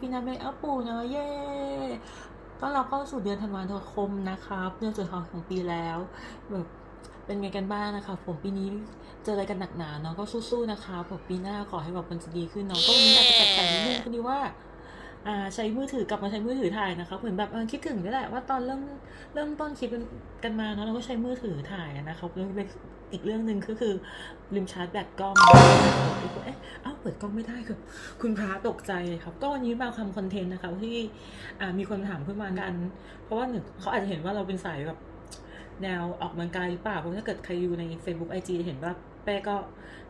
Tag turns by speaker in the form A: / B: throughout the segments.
A: พี่นาเมอัปปูเนอะเย่ต้อนรับเข้าสู่เดือนธันวาคมนะครับ เดือนสุดท้ายของปีแล้วแบบเป็นไงกันบ้างนะคะ ผมปีนี้เจออะไรกันหนักหนาเนาะก็สู้ๆนะคะผมปีหน้าขอให้แบบมันจะดีขึ้นเนาะก็วันนี้อาจจะแปลกๆนิดนึงคือดีว่า ใช้มือถือกลับมาใช้มือถือถ่ายนะคะเหมือนแบบคิดถึงนี่แหละว่าตอนเริ่มเริ่มต้นคลิปกันมาเนาะเราก็ใช้มือถือถ่ายนะคะเรื่องอีกเรื่องหนึ่งก็คือลืมชาร์จแบตกล้องเอ๊ะเอ้าเปิดกล้องไม่ได้คือคุณพระตกใจครับ ก็วันนี้มาทำคอนเทนต์นะคะที่มีคนถามขึ้นมากัน เพราะว่าหนึ่งเขาอาจจะเห็นว่าเราเป็นสายแบบแนวออกกำลังกายหรือเปล่าเพราะถ้าเกิดใครอยู่ใน Facebook IG เห็นว่า เป้ก็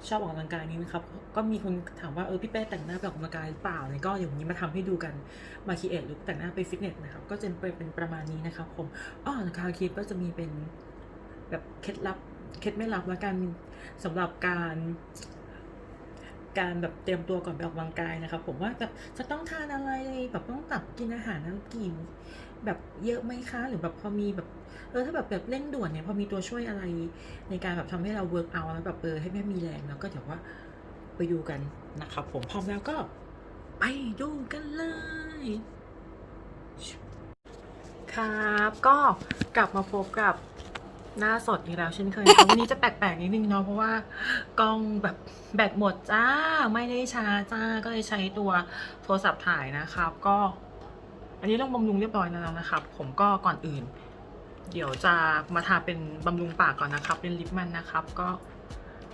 A: ชอบออกกำลังกายนี้นะครับ ก็มีคนถามว่าเออพี่เป้แต่งหน้าไปออกกำลังกายหรือเปล่าเนี่ยก็อย่างนี้มาทำให้ดูกันมาคีเอทหรือแต่งหน้าไปฟิตเนสนะครับ ก็จะเป็นประมาณนี้นะครับผมอ๋อนะคะคลิปก็จะมีเป็นแบบเคล็ดลับเคล็ดไม่ลับแล้วกันสำหรับการการแบบเตรียมตัวก่อนไปออกกำลังกายนะครับ ผมว่าแบบจะต้องทานอะไรแบบต้องตับกินอาหารน้ำกี่ แบบเยอะไหมคะ หรือแบบพอมีแบบเออถ้าแบบแบบเร่งด่วนเนี่ยพอมีตัวช่วยอะไรในการแบบทำให้เราเวิร์กเอาแล้วแบบเออให้แม่มีแรงแล้วก็เดี๋ยวว่าไปดูกันนะครับผมพร้อมแล้วก็ไปดูกันเลย ครับก็กลับมาพบกับหน้าสดอีกแล้วเช่นเคยวันนี้จะแปลกๆนิดนึงเนาะเพราะว่ากล้องแบบแบตหมดจ้าไม่ได้ชาร์จจ้าก็เลยใช้ตัวโทรศัพท์ถ่ายนะครับ ก็ อันนี้ต้องบำรุงเรียบร้อยแล้วนะครับ ผมก็ก่อนอื่น เดี๋ยวจะมาทาเป็นบำรุงปากก่อนนะครับ เป็นลิปมันนะครับ ก็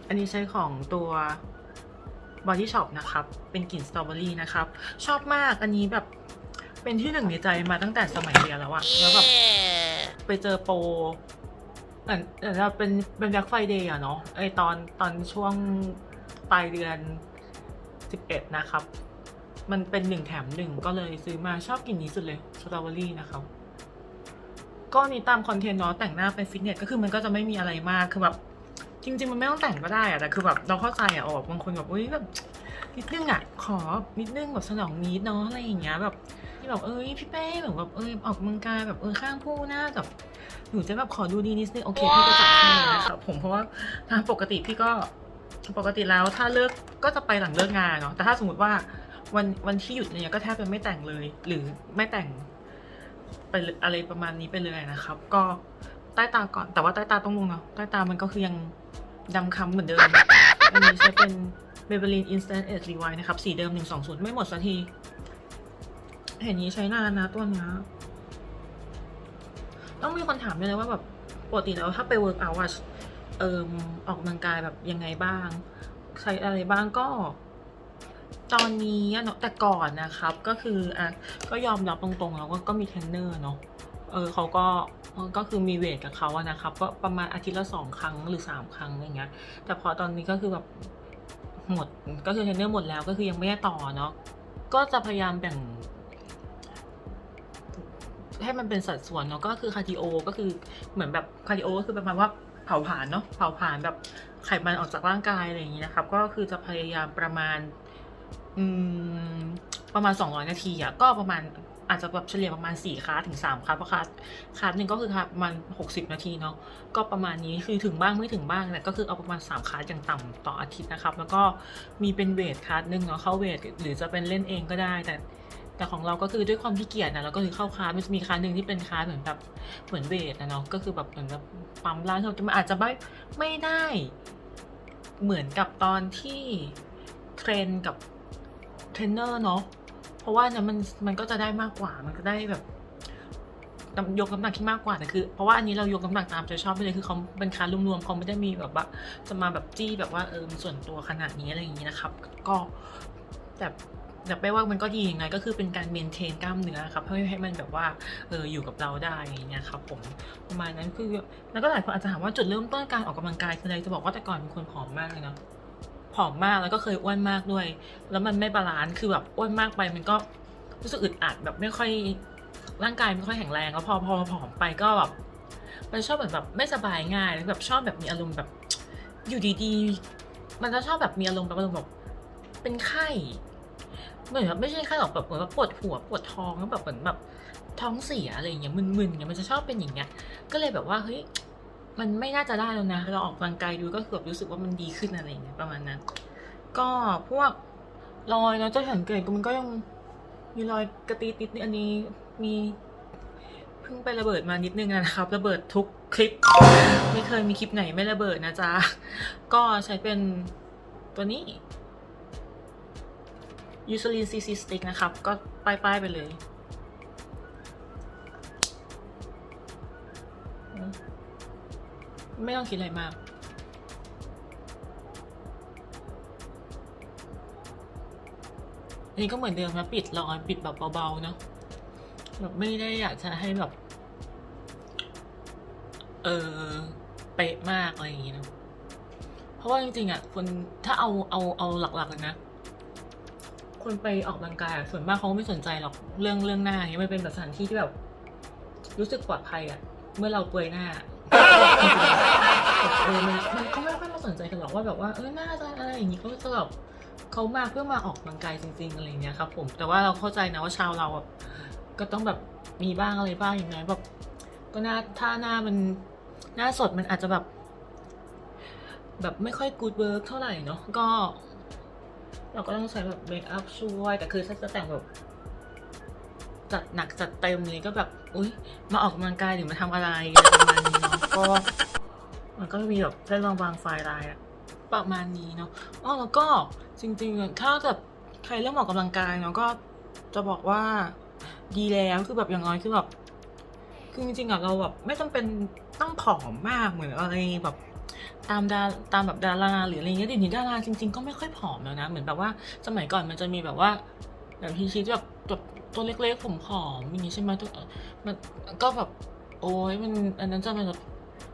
A: อันนี้ใช้ของตัว Body Shop นะครับ เป็นกลิ่นสตรอเบอรี่นะครับ ชอบมากอันนี้แบบเป็นที่หนึ่งในใจมาตั้งแต่สมัยเรียนแล้วอะแล้วแบบไปเจอโปรเหมือนเออเราเป็นเป็นแบ็คไฟเดย์อะเนาะไอตอนตอนช่วงปลายเดือนสิบเอ็ดนะครับ มันเป็นหนึ่งแถมหนึ่งก็เลยซื้อมาชอบกลิ่นนี้สุดเลยสตรอเบอรี่นะครับก็นี่ตามคอนเทนต์เนาะแต่งหน้าไปฟิตเนสก็คือมันก็จะไม่มีอะไรมากคือแบบจริง ๆ มันไม่ต้องแต่งก็ได้อะแต่คือแบบเราเข้าใจอะออกบางคนแบบอุ้ยแบบนิดนึงอะขอนิดนึงแบบสนองนิดเนาะอะไรอย่างเงี้ยแบบที่แบบเอ้ยพี่เป้แบบแบบเอ้ยออกกำลังกายแบบเออข้างผู้หน้าแบบหนูจะแบบขอดูดีนิดนึงโอเคพี่ก็จัดให้นะครับผมเพราะว่าตามปกติพี่ก็ปกติแล้วถ้าเลิกก็จะไปหลังเลิกงานเนาะแต่ถ้าสมมติว่า วันวันที่หยุดเนี่ยก็แทบจะไม่แต่งเลย หรือไม่แต่งไปอะไรประมาณนี้ไปเลยนะครับ ก็ใต้ตาก่อนแต่ว่าใต้ตาต้องลงเนาะใต้ตามันก็คือยังดำค้ำเหมือนเดิม อันนี้ใช้เป็น Maybelline Instant Age Rewind นะครับ สีเดิม 120 ไม่หมดสักที เห็นนี้ใช้นานนะตัวนี้ต้องมีคนถามด้วยเลยว่าแบบปกติแล้วถ้าไปเวิร์กอาท์อะเอิมออกกำลังกายแบบยังไงบ้าง ใช้อะไรบ้างก็ ตอนนี้เนาะแต่ก่อนนะครับ ก็คืออะก็ยอมรับตรงๆ แล้วก็ก็มีเทรนเนอร์เนาะเออเขาก็ก็คือมีเวทกับเขาอะนะครับก็ประมาณอาทิตย์ละสองครั้งหรือสามครั้งอะไรเงี้ย แต่พอตอนนี้ก็คือแบบหมดก็คือเทรนเนอร์หมดแล้วก็คือยังไม่ได้ต่อเนาะก็จะพยายามแบ่งให้มันเป็นสัดส่วนเนาะก็คือคาร์ดิโอก็คือเหมือนแบบคาร์ดิโอก็คือประมาณว่าเผาผลาญเนาะเผาผลาญแบบไขมันออกจากร่างกายอะไรอย่างนี้นะครับ ก็คือจะพยายามประมาณ อืม ประมาณ 200 นาทีอะก็ประมาณอาจจะแบบเฉลี่ยประมาณ4คลาสถึง3คลาสเพราะคลาสคลาสหนึ่งก็คือคลาสประมาณ60 นาทีเนาะก็ประมาณนี้คือถึงบ้างไม่ถึงบ้างแต่ก็คือเอาประมาณ3คลาสอย่างต่ำต่ออาทิตย์นะครับ แล้วก็มีเป็นเวทคลาสหนึ่งเนาะเข้าเวทหรือจะเป็นเล่นเองก็ได้ แต่แต่ของเราก็คือด้วยความขี้เกียจนะเราก็คือเข้าคลาสมันจะมีคลาสหนึ่งที่เป็นคลาสเหมือนแบบเหมือนเวทนะเนาะก็คือแบบเหมือนแบบปั๊มร่างเราจะมันอาจจะไม่ไม่ได้ เหมือนกับตอนที่เทรนกับ เทรนเนอร์เนาะเพราะว่าเนี่ยมันมันก็จะได้มากกว่ามันก็ได้แบบยกน้ำหนักที่มากกว่าแต่คือ เพราะว่าอันนี้เรายกน้ำหนักตามใจชอบไปเลยคือเขาเป็นคาร์รวมๆเขาไม่ได้มีแบบว่าจะมาแบบจี้แบบว่าเออมันส่วนตัวขนาดนี้อะไรอย่างนี้นะครับ ก็แต่แต่ไปว่ามันก็ดียังไงก็คือเป็นการเมนเทนกล้ามเนื้อครับเพื่อให้มันแบบว่าเอออยู่กับเราได้อย่างเงี้ยครับผมประมาณนั้นคือแล้วก็หลายคนอาจจะถามว่าจุดเริ่มต้นการออกกำลังกายคืออะไรจะบอกว่าแต่ก่อนเป็นคนผอมมากเลยเนาะ ผอมมากแล้วก็เคยอ้วนมากด้วย แล้วมันไม่บาลานซ์คือแบบอ้วนมากไป มันก็รู้สึกอึดอัดแบบไม่ค่อยร่างกายไม่ค่อยแข็งแรงแล้วพอพอผอมไปก็แบบมันชอบแบบแบบไม่สบายง่ายแล้วแบบชอบแบบมีอารมณ์แบบอยู่ดีๆ มันจะชอบแบบมีอารมณ์แบบอารมณ์แบบเป็นไข้เหมือนแบบไม่ใช่ไข้หรอกแบบเหมือนแบบปวดหัวปวดท้องแล้วแบบเหมือนแบบท้องเสียอะไรอย่างเงี้ยมึนๆเนี่ยมันจะชอบเป็นอย่างเงี้ย ก็เลยแบบว่าเฮ้ย มันไม่น่าจะได้แล้วนะ เราออกกำลังกายดูก็คือบรู้สึกว่ามันดีขึ้นอะไรอย่างเงี้ยประมาณนั้น ก็พวกรอยเราจะสังเกตมันก็ยังมีรอยกระตีติดนิดอันนี้มีเพิ่งไประเบิดมานิดนึงนะครับ ระเบิดทุกคลิป ไม่เคยมีคลิปไหนไม่ระเบิดนะจ๊ะ ก็ใช้เป็นตัวนี้ยูซลินซีซีสติ๊กนะครับ ก็ป้ายๆไปเลย ไม่ต้องคิดอะไรมาก อันนี้ก็เหมือนเดิมนะปิดรอยปิดแบบเบาๆเนาะแบบไม่ได้อยากจะให้แบบ เออเป๊ะมากอะไรอย่างงี้นะเพราะว่าจริงๆอะคนถ้าเอาเอาเอาหลักๆเลยนะคนไปออกกำลังกายส่วนมากเขาไม่สนใจหรอกเรื่องเรื่องหน้าเนี่ยมันเป็นแบบสถานที่ที่แบบ รู้สึกปลอดภัยอะเมื่อเราเปลือยหน้า เออมันมันก็ไม่ค่อยมาสนใจกันหรอกว่าแบบว่าเออหน้าจะอะไรอย่างงี้เขาจะแบบเขามาเพื่อมาออกกำลังกายจริง ๆอะไรเงี้ยครับ ผมแต่ว่าเราเข้าใจนะว่าชาวเราอะก็ต้องแบบมีบ้างอะไรบ้างอย่างน้อยแบบก็หน้าถ้าหน้ามันหน้าสดมันอาจจะแบบ แบบไม่ค่อยกูดเวิร์กเท่าไหร่เนาะก็ เราก็ต้องใช้แบบเมคอัพช่วยแต่คือถ้าจะแต่งแบบ จัดหนักจัดเต็มเลยก็แบบอุ้ยมาออกกำลังกายหรือมาทำอะไรอะไรประมาณนี้เนาะก็ มันก็มีแบบได้ลองวางไฟล์ไลน์อะประมาณนี้เนาะอ๋อแล้วก็จริงๆ ถ้าแบบใครเริ่มออกกำลังกายเนาะก็จะบอกว่าดีแล้วคือแบบอย่างน้อยคือแบบคือจริงๆอะเราแบบไม่จำเป็นต้องผอมมากเหมือนอะไรแบบตามดาตามแบบดาราหรืออะไรเงี้ยเดี๋ยวนี้ดาราจริง ๆ ก็ไม่ค่อยผอมแล้วนะ เหมือนแบบว่าสมัยก่อนมันจะมีแบบว่าแบบพี่ชีแบบ ตัวเล็กๆ ผมผอมอย่างงี้ใช่ไหมตัวมันก็แบบโอ้ยมันอันนั้นจะเป็นแบบ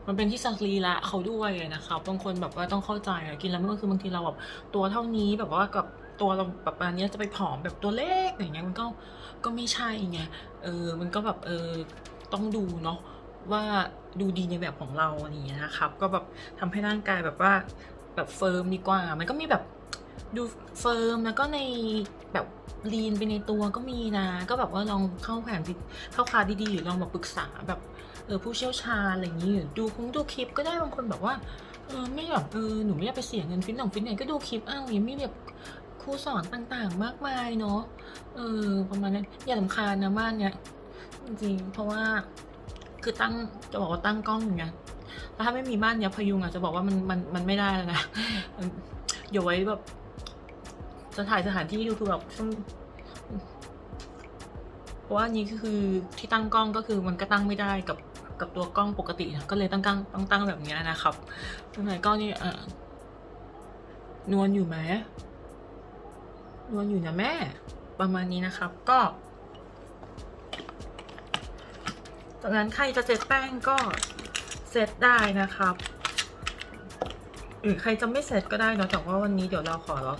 A: มันเป็นที่สักรีละเขาด้วยนะครับบางคนแบบว่าต้องเข้าใจอะกินแล้วมันก็คือบางทีเราแบบตัวเท่านี้แบบว่ากับตัวเราแบบอันนี้จะไปผอมแบบตัวเล็กอย่างเงี้ยมันก็ก็ไม่ใช่ไงเออมันก็แบบเออต้องดูเนาะว่าดูดีในแบบของเราอย่างเงี้ยนะครับ ก็แบบทำให้ร่างกายแบบว่าแบบเฟิร์มดีกว่า มันก็มีแบบ ดูเฟิร์มแล้วก็ในแบบลีนไปในตัวก็มีนะ ก็แบบว่าลองเข้าแผนเข้าคาดีๆหรือลองแบบปรึกษาแบบเออผู้เชี่ยวชาญอะไรอย่างนี้ดูคงดูคลิปก็ได้บางคนแบบว่าเออไม่แบบเออหนูไม่อยากไปเสียเงินฟิตหนงฟิตเนสก็ดูคลิปอ้าวยังมีแบบครูสอนต่างๆ มากมายเนาะเออประมาณนั้นอย่าลำคาญนะบ้านเนี้ยจริงเพราะว่าคือตั้งจะบอกว่าตั้งกล้องอย่างเงี้ยแล้วถ้าไม่มีบ้านเนี้ยพยุงอะจะบอกว่ามันมันมันไม่ได้แล้วนะเดี๋ยวไว้แบบ จะถ่ายสถานที่ดูคือแบบเพราะว่าอันนี้ก็คือที่ตั้งกล้องก็คือมันก็ตั้งไม่ได้กับกับตัวกล้องปกตินะก็เลยตั้งกล้องต้องตั้งแบบนี้นะครับตรงไหนกล้องนี่อะนวลอยู่ไหมนวลอยู่นะแม่ ประมาณนี้นะครับก็จากนั้นใครจะเซตแป้งก็เซตได้นะครับ หรือใครจะไม่เซตก็ได้เนะแต่ว่าวันนี้เดี๋ยวเราขอเรา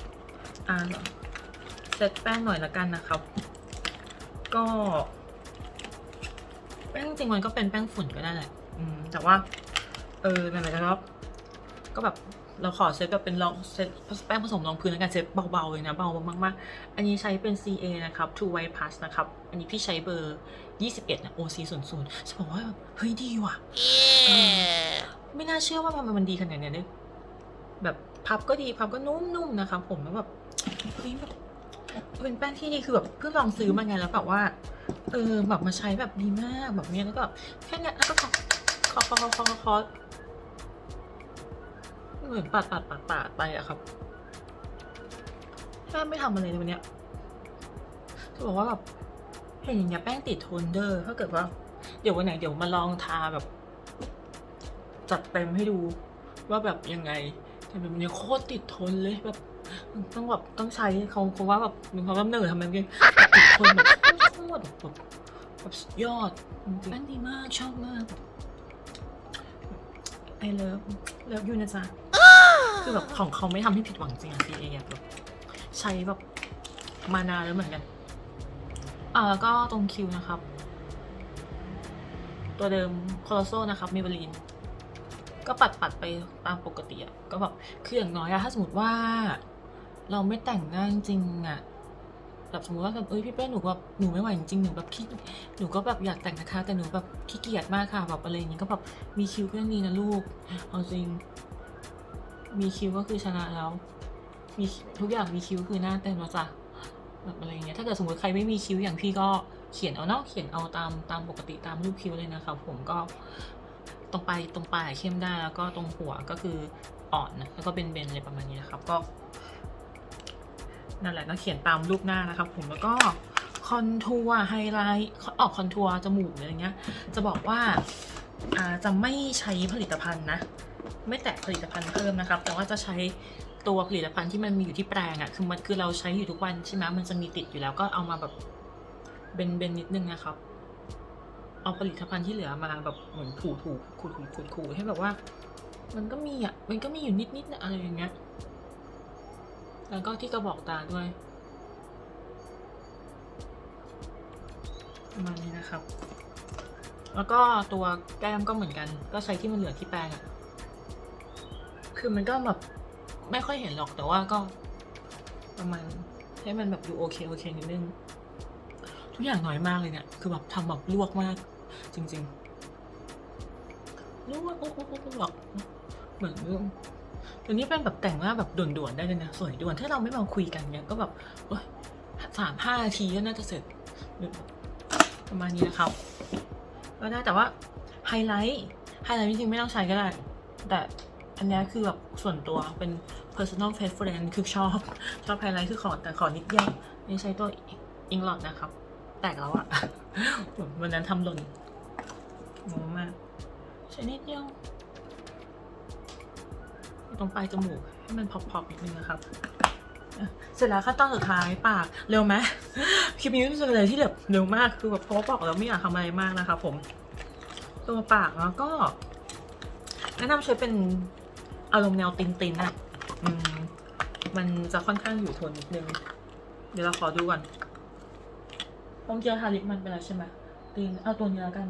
A: อ่าเซตแป้งหน่อยละกันนะครับ ก็แป้งจริงๆมันก็เป็นแป้งฝุ่นก็ได้แหละอืมแต่ว่า เออนั่นแหละครับก็แบบเราขอเซตแบบเป็นรองเซตแป้งผสมรองพื้นแล้วกันเซตเบาๆเลยนะ เบามากๆ อันนี้ใช้เป็น CA นะครับ True White Plus นะครับ อันนี้พี่ใช้เบอร์ 21 นะ OC 0 0จะบอกว่าเฮ้ยดีว่ะเออไม่น่าเชื่อว่ามันมันดีขนาดเนี้ยเนี่ยแบบพับก็ดีพับก็นุ่มๆนะครับผมแล้วแบบ เฮ้ยแบบเป็นแป้งที่ดีคือแบบเพิ่งลองซื้อมาไงแล้วแบบว่า เออแบบมาใช้แบบดีมากแบบเนี้ยแล้วก็แค่เนี้ยแล้วก็คาะเคาะเคาะเคาะเคาะเคาะเหมือนปาดปาดปาดปาดไปอะครับแค่ไม่ทำอะไรเลยวันเนี้ยจะบอกว่าแบบเห็นอย่างเงี้ยแป้งติดโทนเดอร์ถ้าเกิดว่า เดี๋ยววันไหนเดี๋ยวมาลองทาแบบ จัดเต็มให้ดูว่าแบบยังไง แต่แบบเนี้ยโคตรติดทนเลยแบบต้องแบบต้องใช้เขาเขาว่าแบบมีความกำเนิดทำไมเป็นติดทนแบบโคตรแบบแบบสุดยอดจริงๆแป้งดีมากชอบมากไอเลิฟเลิฟยูนะจ๊ะคือแบบของเขาไม่ทำให้ผิดหวังจริงอะซีเอแบบใช้แบบมานานแล้วเหมือนกันอ่าแล้วก็ตรงคิวนะครับ ตัวเดิมโคโลโซนะครับเมเบลีน ก็ปัดปัดไปตามปกติอะก็แบบคืออย่างน้อยอะถ้าสมมติว่า เราไม่แต่งหน้าจริงอะแบบสมมติว่าแบบเอ้ยพี่เป้หนูแบบหนูไม่ไหวจริงๆหนูแบบขี้หนูก็แบบอยากแต่งนะคะ แต่หนูแบบขี้เกียจมากค่ะแบบอะไรอย่างงี้ก็แบบมีคิวก็ยังดีนะลูกเอาจริง มีคิวก็คือชนะแล้ว มีทุกอย่างมีคิวคือหน้าเต็มแล้วจ้ะแบบอะไรอย่างเงี้ยถ้าเกิดสมมติใครไม่มีคิวอย่างพี่ก็เขียนเอาเนาะเขียนเอาตามตามปกติตามรูปคิวเลยนะครับผมก็ ตรงปลายตรงปลายเข้มได้แล้วก็ตรงหัวก็คืออ่อนนะแล้วก็เบนๆอะไรประมาณนี้นะครับ ก็นั่นแหละก็เขียนตามรูปหน้านะครับ ผมแล้วก็คอนทัวร์ไฮไลท์ออกคอนทัวร์จมูกอะไรเงี้ย จะบอกว่าอ่าจะไม่ใช้ผลิตภัณฑ์นะ ไม่แตะผลิตภัณฑ์เพิ่มนะครับ แต่ว่าจะใช้ตัวผลิตภัณฑ์ที่มันมีอยู่ที่แปรงอะ่ะคือมันคือเราใช้อยู่ทุกวันใช่ไหมมันจะมีติดอยู่แล้วก็เอามาแบบเบนเบนนิดนึงนะครับ เอาผลิตภัณฑ์ที่เหลือมาแบบเหมือนถูถูขูดขูดขูดขูดให้แบบว่า มันก็มีอะ มันก็มีอยู่นิดนิดๆนะอะไรอย่างเงี้ย แล้วก็ที่กระบอกตาด้วยประมาณนี้นะครับ แล้วก็ตัวแก้มก็เหมือนกัน ก็ใช้ที่มันเหลือที่แปรงอะ คือมันก็แบบไม่ค่อยเห็นหรอกแต่ว่าก็ประมาณให้มันแบบดูโอเคโอเคนิดนึง ทุกอย่างน้อยมากเลยเนี่ย คือแบบทำแบบลวกมาก จริงๆลวกลวกลวกลวกลวกเหมือนเรื่องเดี๋ยวนี้เป็นแบบแต่งหน้าแบบด่วนๆได้เลยนะสวยด่วนถ้าเราไม่มาคุยกันเนี่ยก็แบบสามห้านาทีก็น่าจะเสร็จประมาณนี้นะครับก็ได้แต่ว่าไฮไลท์ไฮไลท์จริงๆไม่ต้องใช้ก็ได้ แต่อันนี้คือแบบส่วนตัวเป็น personal preference คือชอบ ชอบไฮไลท์คือขอแต่ขอนิดเดียวนี่ใช้ตัวอิงลอดนะครับ แตกแล้วอะวันนั้นทำหล่น งงมากใช้นิดเดียวตรงปลายจมูกให้มันพอปๆนิดนึงนะครับเสร็จแล้วขั้นตอนสุดท้ายปากเร็วไหมคลิปนี้รู้สึกเลยที่แบบเร็วมากคือแบบเพราะว่าบอกแล้วไม่อยากทำอะไรมากนะคะผมตัวปากแล้วก็ แนะนำใช้เป็นอารมณ์แนวตินตินๆอะอืมมันจะค่อนข้างอยู่ทนนิดนึง เดี๋ยวเราขอดูก่อนผมเจอทาลิปมันไปแล้วใช่ไหมตินเอาตัวนี้แล้วกัน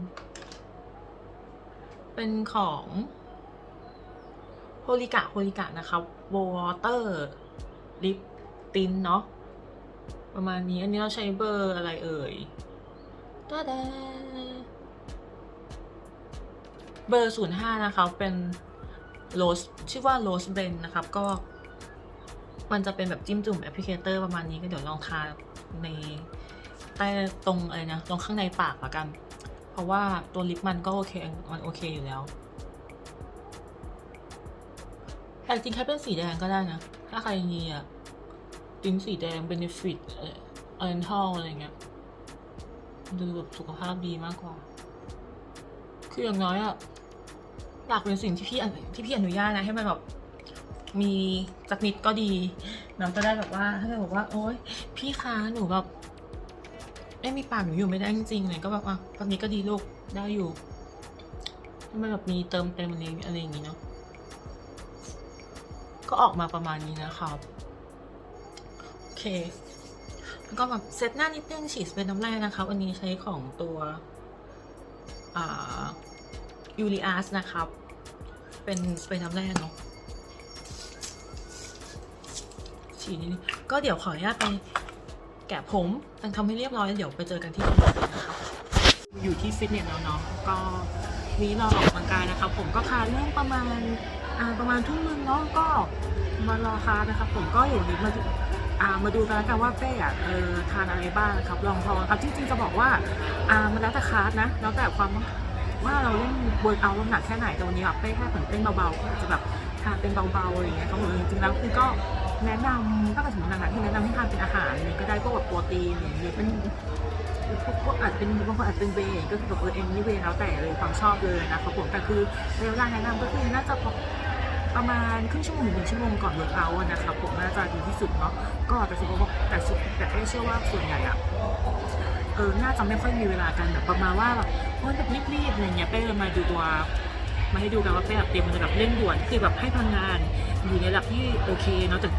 A: เป็นของโฮลิกะโฮลิกะนะครับวอเตอร์ลิปตินเนาะประมาณนี้อันนี้เราใช้เบอร์อะไรเอ่ยตาดาเบอร์ศูนย์ห้านะครับเป็นโรสชื่อว่าโรสเบนนะครับ ก็มันจะเป็นแบบจิ้มจุ่มแอปพลิเคเตอร์ประมาณนี้ก็เดี๋ยวลองทาในใต้ตรงอะไรนะตรงข้างในปากละกัน ราะว่าตัวลิปมันก็โอเค มันโอเคอยู่แล้ว แต่จริงแค่เป็นสีแดงก็ได้นะ ถ้าใครมีอะติ้นสีแดง benefit เอ่อ oriental อะไรเงี้ย ดูแบบสุขภาพดีมากกว่า คืออย่างน้อยอะอยากเป็นสิ่งที่พี่ที่พี่อนุญาตนะ ให้มันแบบมีสักนิดก็ดี เราจะได้แบบว่า ถ้าเกิดบอกว่า โอ๊ยพี่คะหนูแบบ ไม่มีปากหนูอยู่ไม่ได้จริงๆเลยก็แบบอะตอนนี้ก็ดีลูกได้อยู่ให้มันแบบมีเติมเต็มอะไรอะไรอย่างงี้เนาะก็ออกมาประมาณนี้นะครับโอเคแล้วก็แบบเซตหน้านิดนึงฉีดสเปรย์น้ำแร่นะคะวันนี้ใช้ของตัวอ่ายูริอาสนะครับ เป็นสเปรย์น้ำแร่เนาะฉีดนิดนึงก็เดี๋ยวขออนุญาตไป แกะผมแต่งทำให้เรียบร้อยเดี๋ยวไปเจอกันที่คอนเสิร์ตนะครับอยู่ที่ฟิตเนสแล้วเนาะก็นี้เราออกกำลังกายนะครับผมก็คาเรื่องประมาณประมาณทุ่มนึงเนาะก็มารอคานะครับผมก็อยู่ดีมาดูอ่ามาดูกันแล้วกันว่าเป้อะเออทานอะไรบ้างครับลองทองครับจริงๆจะบอกว่าอ่ามันแล้วแต่คลาสนะแล้วแต่ความว่าเราเล่นเวิร์กเอาท์หนักแค่ไหนแต่วันนี้แบบเป้แค่เหมือนเต้นเบาๆอาจจะแบบทานเป็นเบาๆอะไรอย่างเงี้ยครับผมจริงๆแล้วคือก็ แนะนำถ้าเกิดสมมติหนักๆที่แนะนำให้ทานเป็นอาหารอะไรก็ได้พวกแบบโปรตีนอย่างเงี้ยเป็นพวกอาจจะเป็นบางคนอาจจะเป็นเวย์ก็คือแบบเออเอ็นนี่เวย์แล้วแต่เลยความชอบเลยนะครับผมแต่คือระยะเวลาแนะนำก็คือน่าจะประมาณครึ่งชั่วโมงถึงหนึ่งชั่วโมงก่อนเวิร์กเอาท์นะครับผมน่าจะดีที่สุดเนาะก็แต่สมมติว่าแต่สุดแต่เอ้เชื่อว่าส่วนใหญ่อะเออน่าจะไม่ค่อยมีเวลากันแบบประมาณว่าแบบโอ้ยแบบรีบๆอะไรเงี้ยเป้เลยมาดูตัว มาให้ดูกันว่าเป้แบบเตรียมมันจะแบบเร่งด่วนคือแบบให้พลังงานอยู่ในระดับที่โอเคเนาะแต่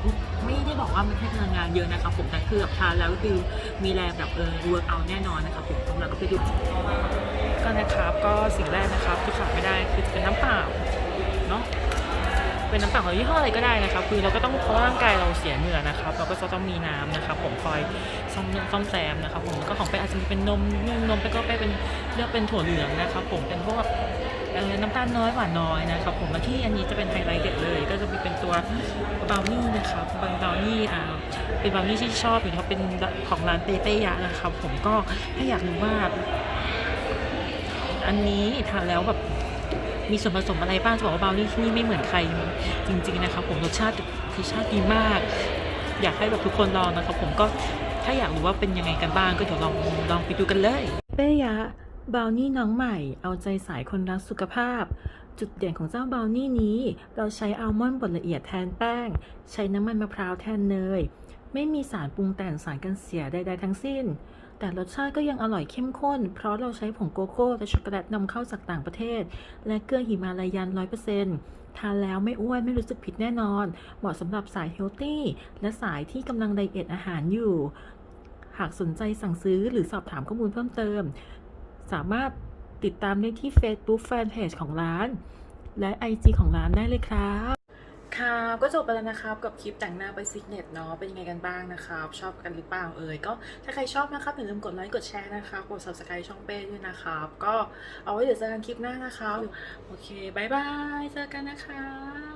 A: ไม่ได้บอกว่ามันให้พลังงานเยอะนะครับผมแต่คือแบบทานแล้วก็คือมีแรงแบบเออเวิร์กเอาแน่นอนนะครับผมสำหรับก็ไปดูก็นะครับก็สิ่งแรกนะครับที่ขาดไม่ได้คือเป็นน้ำเปล่าเนาะเป็นน้ำเปล่าของยี่ห้ออะไรก็ได้นะครับคือเราก็ต้องเพราะร่างกายเราเสียเหงื่อนะครับเราก็จะต้องมีน้ำนะครับผมคอยซ่อมซ่อมแซมนะครับผมก็ของไปอาจจะมีเป็นนมนมไปก็ไปเป็นเลือกเป็นถั่วเหลืองนะครับผมเป็นพวกำตาลน้อยหวานน้อยนะครับผมมาที่อันนี้จะเป็นไฮไลท์เด็ดเลย ก็จะมีเป็นตัวบราวนี่นะครับเป็นบราวนี่อ่าเป็นบราวนี่ที่ชอบอยู่นะครับเป็นของร้านเปเป้ยะนะครับ ผมก็ถ้าอยากรู้ว่า อันนี้ทานแล้วแบบมีส่วนผสมอะไรบ้างจะบอกว่าบราวนี่ที่นี่ไม่เหมือนใครจริง ๆ นะครับผมรสชาติรสชาติดีมาก อยากให้แบบทุกคนลองนะครับ ผมก็ถ้าอยากรู้ว่าเป็นยังไงกันบ้างก็เดี๋ยวลองลองไปดูกันเลยเป้ยะ บาวนี่น้องใหม่เอาใจสายคนรักสุขภาพ จุดเด่นของเจ้าบาวนี่นี้ เราใช้อัลมอนด์บดละเอียดแทนแป้ง ใช้น้ำมันมะพร้าวแทนเนย ไม่มีสารปรุงแต่งสารกันเสียใดๆทั้งสิ้น แต่รสชาติก็ยังอร่อยเข้มข้น เพราะเราใช้ผงโกโก้และช็อกโกแลตนำเข้าจากต่างประเทศ และเกลือหิมาลายัน100%ทานแล้วไม่อ้วนไม่รู้สึกผิดแน่นอน เหมาะสำหรับสายเฮลตี้และสายที่กำลังไดเอทอาหารอยู่ หากสนใจสั่งซื้อหรือสอบถามข้อมูลเพิ่มเติม สามารถติดตามได้ที่ Facebook Fanpage ของร้าน และ IG ของร้านได้เลยครับครับก็จบไปแล้วนะครับกับคลิปแต่งหน้าไปฟิตเนสเนาะเป็นยังไงกันบ้างนะครับชอบกันหรือเปล่าเอ่ยก็ถ้าใครชอบนะครับอย่าลืมกดไลค์กดแชร์นะครับกด subscribe ช่องเป้ด้วยนะครับก็เอาไว้เดี๋ยวเจอกันคลิปหน้านะครับโอเคบายบายเจอกันนะครับ